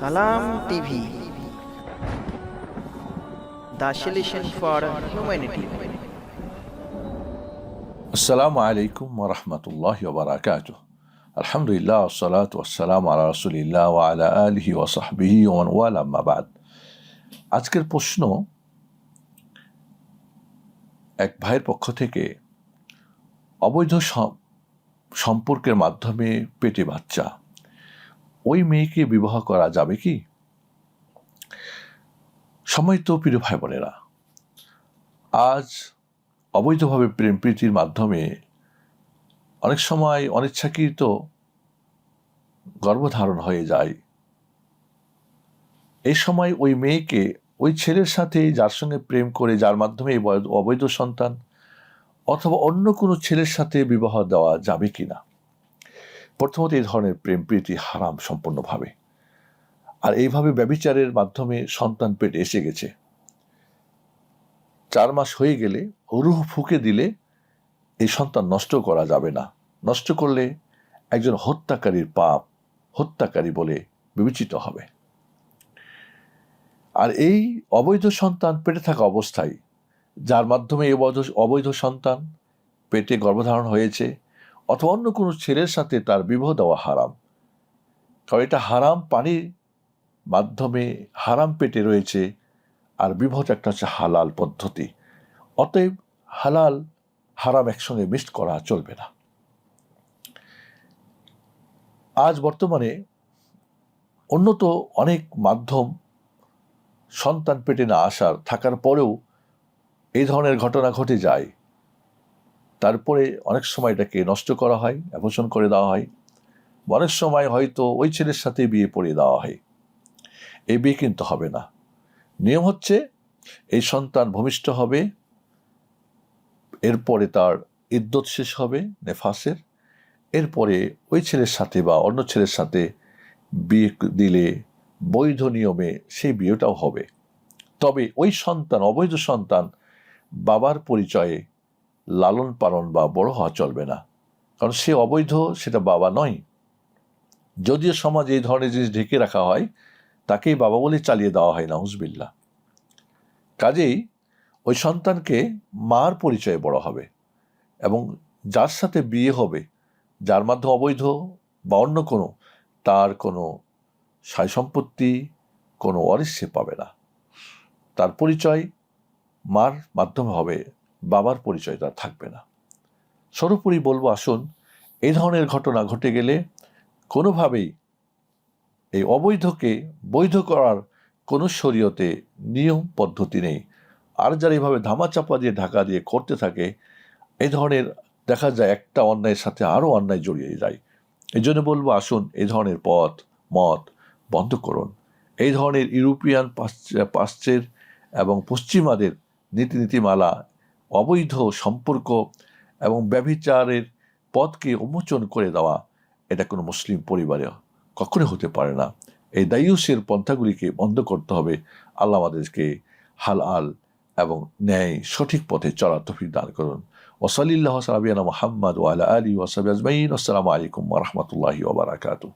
সালাম TV. For humanity. আসসালামু আলাইকুম ওরহমতুল্লাহ বারাকাত আলহামদুলিল্লাহ সালাত ওয়াসালাম আলা রসুলিল্লাহ আলা আজকের প্রশ্ন এক ভাইয়ের পক্ষ থেকে অবৈধ সম- সম্পর্কের মাধ্যমে পেটে বাচ্চা ওই মেয়েকে বিবাহ করা যাবে কি? সময় তো প্রিয় ভাই বোনেরা আজ অবৈধভাবে প্রেম প্রীতির মাধ্যমে অনেক সময় অনিচ্ছাকৃত গর্ভধারণ হয়ে যায়। এই সময় ওই মেয়েকে ওই ছেলের সাথে যার সঙ্গে প্রেম করে, যার মাধ্যমে অবৈধ সন্তান অথবা অন্য কোনো ছেলের সাথে বিবাহ দেওয়া যাবে কিনা? প্রথমত এই ধরনের প্রেম প্রীতি হারাম সম্পূর্ণভাবে। আর এইভাবে ব্যবিচারের মাধ্যমে সন্তান পেটে এসে গেছে। চার মাস হয়ে গেলে রুহ ফুকে দিলে এই সন্তান নষ্ট করা যাবে না। নষ্ট করলে একজন হত্যাকারীর পাপ, হত্যাকারী বলে বিবেচিত হবে। আর এই অবৈধ সন্তান পেটে থাকা অবস্থায়, যার মাধ্যমে এই অবৈধ সন্তান পেটে গর্ভধারণ হয়েছে অথবা অন্য কোনো ছেলের সাথে তার বিবাহ দেওয়া হারাম। কারণ এটা হারাম পানির মাধ্যমে, হারাম পেটে রয়েছে, আর বিবাহটা একটা হচ্ছে হালাল পদ্ধতি। অতএব হালাল, হারাম একসঙ্গে মিক্সড করা চলবে না। আজ বর্তমানে উন্নত অনেক মাধ্যম সন্তান পেটে না আসার, থাকার পরেও এই ধরনের ঘটনা ঘটে যায়। তারপরে অনেক সময় এটাকে নষ্ট করা হয় অ্যাবোশন করে দেওয়া হয়। অনেক সময় হয়তো ওই ছেলের সাথে বিয়ে পড়িয়ে দেওয়া হয়। এই বিয়ে কিন্তু হবে না। নিয়ম হচ্ছে এই সন্তান ভূমিষ্ঠ হবে, এরপরে তার ইদ্যত শেষ হবে, নেফাসের। এরপরে ওই ছেলের সাথে বা অন্য ছেলের সাথে বিয়ে দিলে বৈধ নিয়মে সেই বিয়েটাও হবে। তবে ওই সন্তান, অবৈধ সন্তান বাবার পরিচয়ে লালন পালন বা বড় হওয়া চলবে না। কারণ সে অবৈধ, সেটা বাবা নয়। যদিও সমাজে এই ধরনের জিনিস ঢেকে রাখা হয়, তাকেই বাবা বলে চালিয়ে দেওয়া হয় না হুজবিল্লা কাজেই ওই সন্তানকে মার পরিচয়ে বড় হবে এবং যার সাথে বিয়ে হবে, যার মাধ্যমে অবৈধ বা অন্য কোনো, তার কোনো সায় সম্পত্তি কোনো সে পাবে না। তার পরিচয় মার মাধ্যমে হবে বাবার পরিচয় তার থাকবে না। সর্বোপরি বলব, আসুন, এই ধরনের ঘটনা ঘটে গেলে কোনোভাবেই এই অবৈধকে বৈধ করার কোনো শরীয়তে নিয়ম, পদ্ধতি নেই। আর যারা এইভাবে ধামাচাপা দিয়ে, ঢাকা দিয়ে করতে থাকে এই ধরনের দেখা যায় একটা অন্যায়ের সাথে আরও অন্যায় জড়িয়ে যায়। এই জন্য বলব, আসুন, এই ধরনের পথ, মত বন্ধ করুন। এই ধরনের ইউরোপিয়ান পাশ্চ- পাশ্চের এবং পশ্চিমাদের নীতি নীতিমালা অবৈধ সম্পর্ক এবং ব্যভিচারের পথকে উন্মোচন করে দেওয়া, এটা কোনো মুসলিম পরিবারে কখনো হতে পারে না। এই দায়ুসের পন্থাগুলিকে বন্ধ করতে হবে। আল্লাহ আমাদেরকে হালাল এবং ন্যায় সঠিক পথে চলার তফিক দান করুন। ওসলিল্লাহ সালাবিয়ানা মোহাম্মদ ওয়ালা আলী ওসাবি আজমাইন। আসসালামু আলাইকুম রহমতুল্লাহি ওবরাকাতু